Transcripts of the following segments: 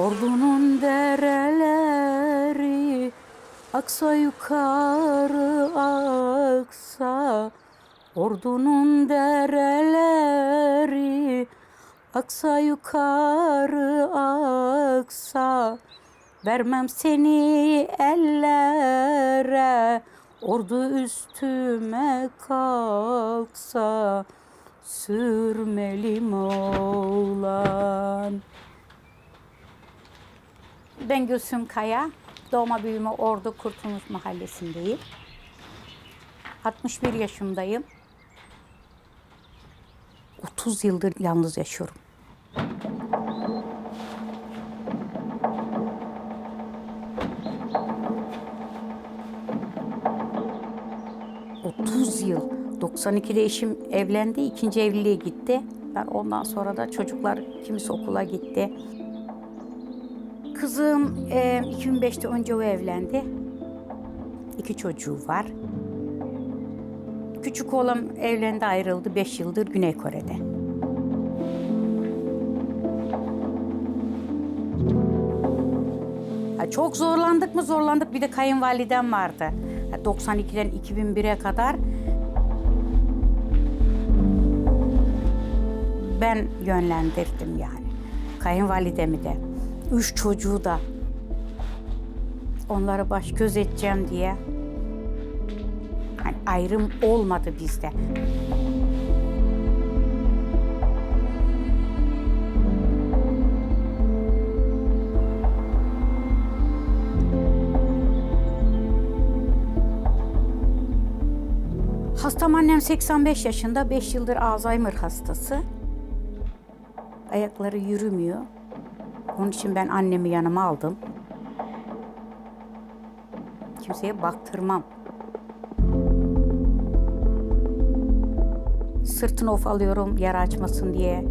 Ordunun dereleri aksa yukarı aksa. Ordunun dereleri aksa yukarı aksa. Vermem seni ellere Ordu üstüme kalksa. Sürmelim oğlan Ben Gülsüm Kaya. Doğma büyüme Ordu Kurtuluş Mahallesi'ndeyim. 61 yaşındayım. 30 yıldır yalnız yaşıyorum. ...30 yıl. 92'de eşim evlendi, ikinci evliliğe gitti. Ben ondan sonra da çocuklar kimisi okula gitti. Kızım e, 2005'te önce o evlendi. İki çocuğu var. Küçük oğlum evlendi ayrıldı 5 yıldır Güney Kore'de. Ha, çok zorlandık mı zorlandık bir de kayınvalidem vardı. Ha, 92'den 2001'e kadar ben yönlendirdim yani. Kayınvalidemi de. Üç çocuğu da. Onları baş göz edeceğim diye. Hani ayrım olmadı bizde. Hastam annem 85 yaşında, 5 yıldır Alzheimer hastası. Ayakları yürümüyor. Onun için ben annemi yanıma aldım. Kimseye baktırmam. Sırtını of alıyorum yara açmasın diye.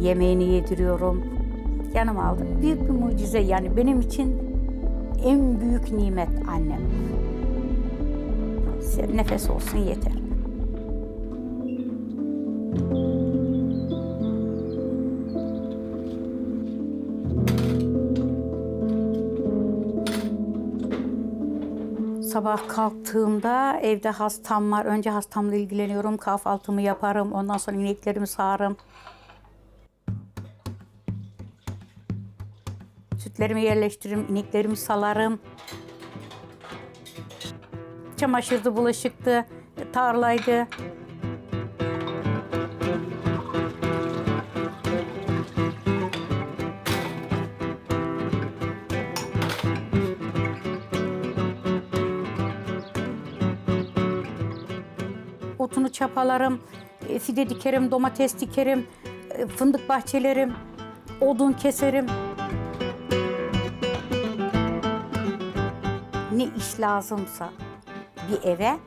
Yemeğini yediriyorum. Yanıma aldım. Büyük bir mucize yani benim için en büyük nimet annem. Nefes olsun yeter. Sabah kalktığımda evde hastam var. Önce hastamla ilgileniyorum. Kahvaltımı yaparım. Ondan sonra ineklerimi sağarım. Sütlerimi yerleştiririm. ineklerimi salarım. Çamaşırdı, bulaşıktı, tarlaydı. Otunu çapalarım, e, fide dikerim, domates dikerim, e, fındık bahçelerim, odun keserim. Ne iş lazımsa bir eve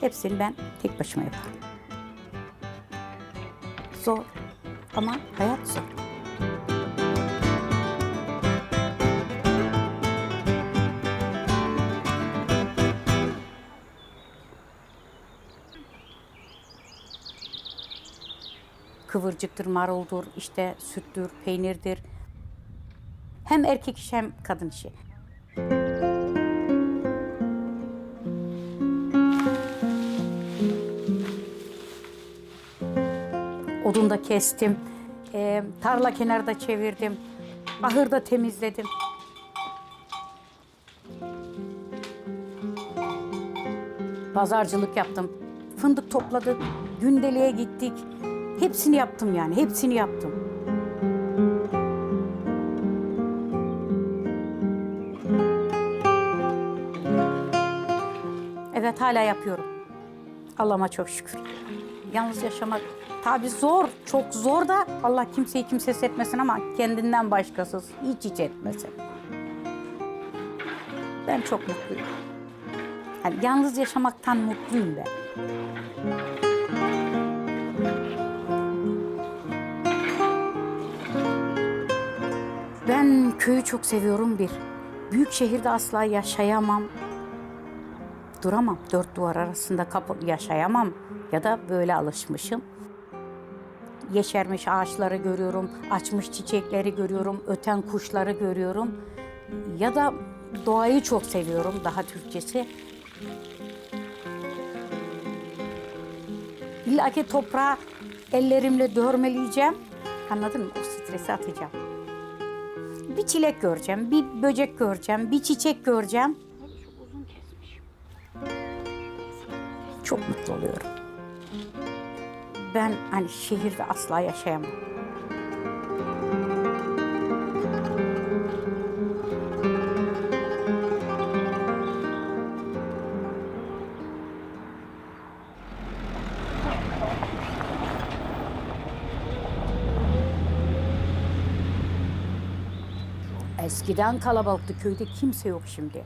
hepsini ben tek başıma yaparım. Zor ama hayat zor. Kıvırcıktır, maruldur, işte süttür, peynirdir. Hem erkek işi hem kadın işi. Odun da kestim. Ee, tarla kenarda çevirdim. Ahırda temizledim. Pazarcılık yaptım. Fındık topladık. Gündeliğe gittik. Hepsini yaptım yani. Hepsini yaptım. Evet hala yapıyorum. Allah'ıma çok şükür. Yalnız yaşamak tabi zor, çok zor da Allah kimseyi kimsesiz etmesin ama kendinden başkasız hiç hiç etmesin. Ben çok mutluyum. Yani yalnız yaşamaktan mutluyum ben. Köyü çok seviyorum bir. Büyük şehirde asla yaşayamam. Duramam. Dört duvar arasında kapı yaşayamam. Ya da böyle alışmışım. yeşermiş ağaçları görüyorum, açmış çiçekleri görüyorum, öten kuşları görüyorum. Ya da doğayı çok seviyorum daha Türkçesi. İlla ki toprağı ellerimle dörmeleyeceğim. Anladın mı? O stresi atacağım. Bir çilek göreceğim, bir böcek göreceğim, bir çiçek göreceğim. Çok mutlu oluyorum. Ben hani şehirde asla yaşayamam. Eskiden kalabalıktı köyde kimse yok şimdi.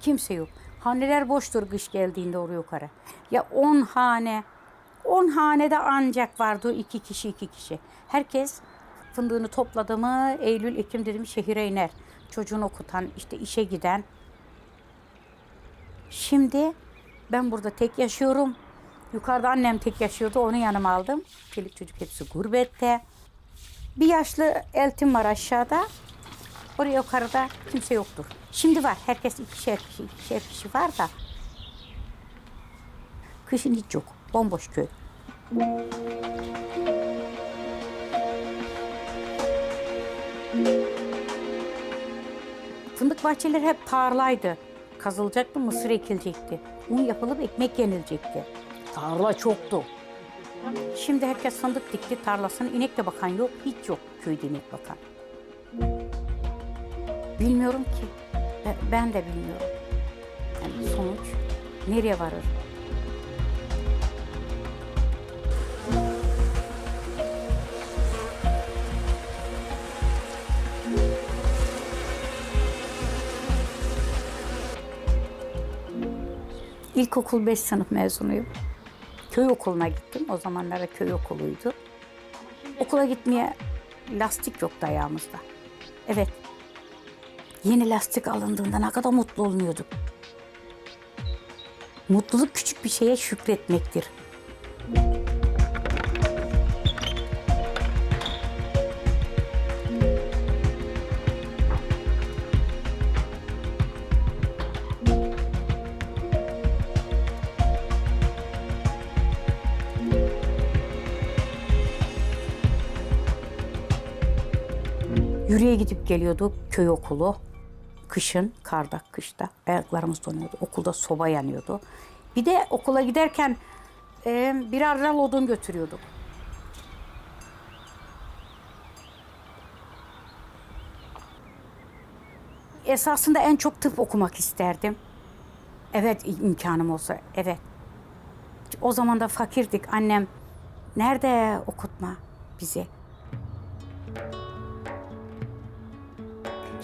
Kimse yok. Haneler boştur kış geldiğinde oraya yukarı. Ya on hane, on hanede ancak vardı iki kişi iki kişi. Herkes fındığını topladı mı Eylül, Ekim dedim şehire iner. Çocuğunu okutan, işte işe giden. Şimdi ben burada tek yaşıyorum. Yukarıda annem tek yaşıyordu, onu yanıma aldım. Çelik çocuk hepsi gurbette. Bir yaşlı eltim var aşağıda. Oraya yukarıda kimse yoktur. Şimdi var. Herkes ikişer kişi, ikişer kişi var da. Kışın hiç yok. Bomboş köy. Fındık bahçeleri hep tarlaydı. Kazılacaktı, mısır ekilecekti. Un yapılıp ekmek yenilecekti. Tarla çoktu. Şimdi herkes fındık dikti tarlasına. İnek de bakan yok. Hiç yok köyde inek bakan. Bilmiyorum ki. Ben, ben de bilmiyorum. Yani sonuç nereye varır? İlkokul 5 sınıf mezunuyum. Köy okuluna gittim. O zamanlarda köy okuluydu. Okula gitmeye lastik yoktu ayağımızda. Evet, Yeni lastik alındığında ne kadar mutlu olunuyorduk. Mutluluk küçük bir şeye şükretmektir. Yürüye gidip geliyorduk köy okulu. Kışın, karda, kışta ayaklarımız donuyordu. Okulda soba yanıyordu. Bir de okula giderken e, birer ral odun götürüyorduk. Esasında en çok tıp okumak isterdim. Evet imkanım olsa, evet. O zaman da fakirdik. Annem nerede okutma bizi?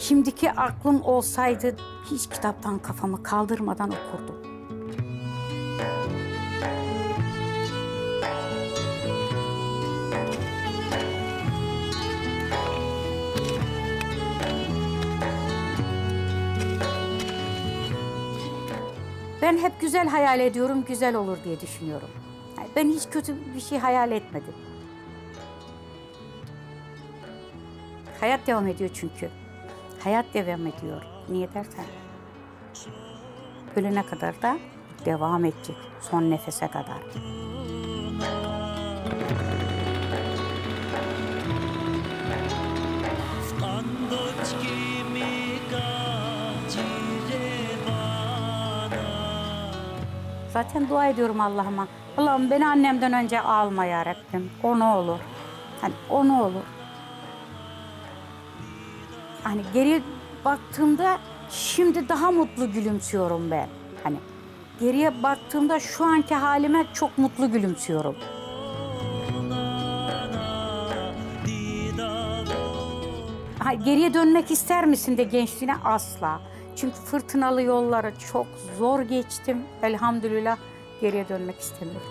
Şimdiki aklım olsaydı hiç kitaptan kafamı kaldırmadan okurdum. Ben hep güzel hayal ediyorum, güzel olur diye düşünüyorum. Ben hiç kötü bir şey hayal etmedim. Hayat devam ediyor çünkü. Hayat devam ediyor. Niye dersen? Ölene kadar da devam edecek. Son nefese kadar. Zaten dua ediyorum Allah'ıma. Allah'ım beni annemden önce alma ya Rabbim. O ne olur. Hani o ne olur. Hani geriye baktığımda şimdi daha mutlu gülümsüyorum ben. Hani geriye baktığımda şu anki halime çok mutlu gülümsüyorum. Ha, geriye dönmek ister misin de gençliğine asla. Çünkü fırtınalı yolları çok zor geçtim. Elhamdülillah geriye dönmek istemiyorum.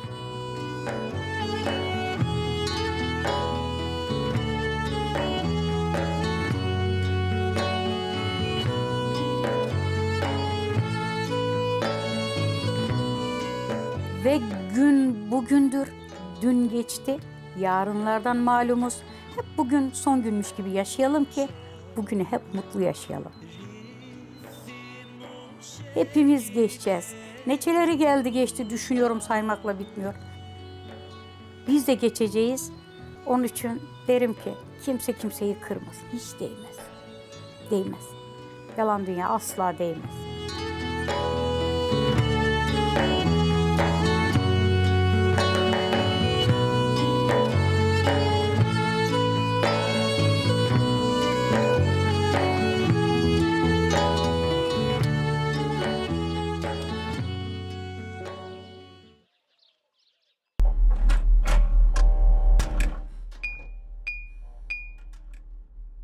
Ve gün bugündür, dün geçti, Yarınlardan malumuz. Hep bugün son günmüş gibi yaşayalım ki bugünü hep mutlu yaşayalım. Hepimiz geçeceğiz. Neçeleri geldi geçti düşünüyorum saymakla bitmiyor. Biz de geçeceğiz. Onun için derim ki kimse kimseyi kırmasın. Hiç değmez. Değmez. Yalan dünya asla değmez.